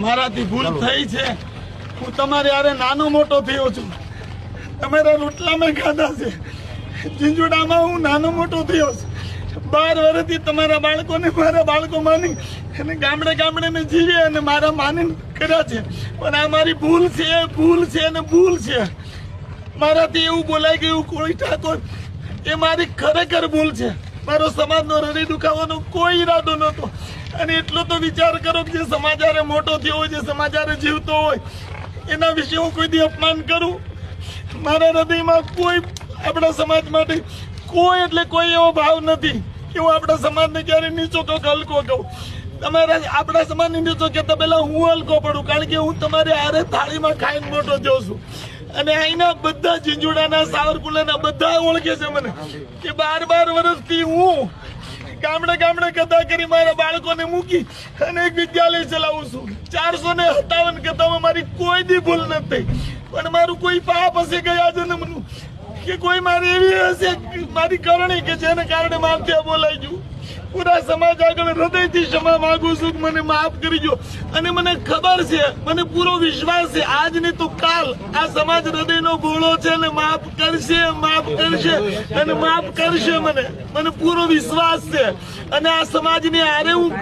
મારાથી ભૂલ થઈ છે. હું તમારે આરે નાનો મોટો થયો છું. તમારા રોટલા મેં ખાધા છે. ઝીંઝુડામાં હું નાનો મોટો થયો છું. બાર વર્ષથી તમારા બાળકોને મારા બાળકો માની અને ગામડે ગામડે મેં જીવી અને મારા માની કર્યા છે. પણ આ મારી ભૂલ છે ભૂલ છે અને ભૂલ છે. મારાથી એવું બોલાઈ ગયું કોઈ ઠાકોર, એ મારી ખરેખર ભૂલ છે. મારો સમાજનો હૃદય દુખાવાનો કોઈ ઈરાદો નહોતો. અને એટલો તો વિચાર કરો કે જે સમાચારે મોટો થયો હોય, જે સમાચારે જીવતો હોય, એના વિશે હું કોઈ દી અપમાન કરું? મારા હૃદયમાં કોઈ આપણા સમાજ માટે કોઈ એટલે કોઈ એવો ભાવ નથી કે હું આપણા સમાજને ક્યારે નીચો કે હલકો કહું. તમારા આપણા સમાજને નીચો કહેતા પહેલાં હું હલકો પડું, કારણ કે હું તમારે આરે થાળીમાં ખાઈને મોટો જોઉં છું. અને અહીંના બધા ઝીંઝુડાના સાવરકુલાના બધા ઓળખે છે મને કે બાર બાર વર્ષથી હું ગામડે ગામડે કથા કરી મારા બાળકોને મૂકી અને એક વિદ્યાલય ચલાવું છું. ચારસો ને સત્તાવન કથામાં મારી કોઈ દી ભૂલ નથી પણ મારું કોઈ પાપ હશે ગયા જન્મનું? કે કોઈ મારી એવી હશે મારી કરણી કે જેને કારણે મારથી બોલાઈ ગયું? પૂરા સમાજ આગળ હૃદયથી ક્ષમા માંગુ છું મને માફ કરજો અને મને ખબર છે, મને પૂરો વિશ્વાસ છે આજ ને તો કાલ આ સમાજ હૃદયનો ભોળો છે અને માફ કરશે માફ કરશે, અને માફ કરશે મને. મને પૂરો વિશ્વાસ છે. અને આ સમાજની આરે હું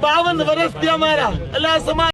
બાવન વર્ષ ત્યાં મારા. એટલે આ સમાજ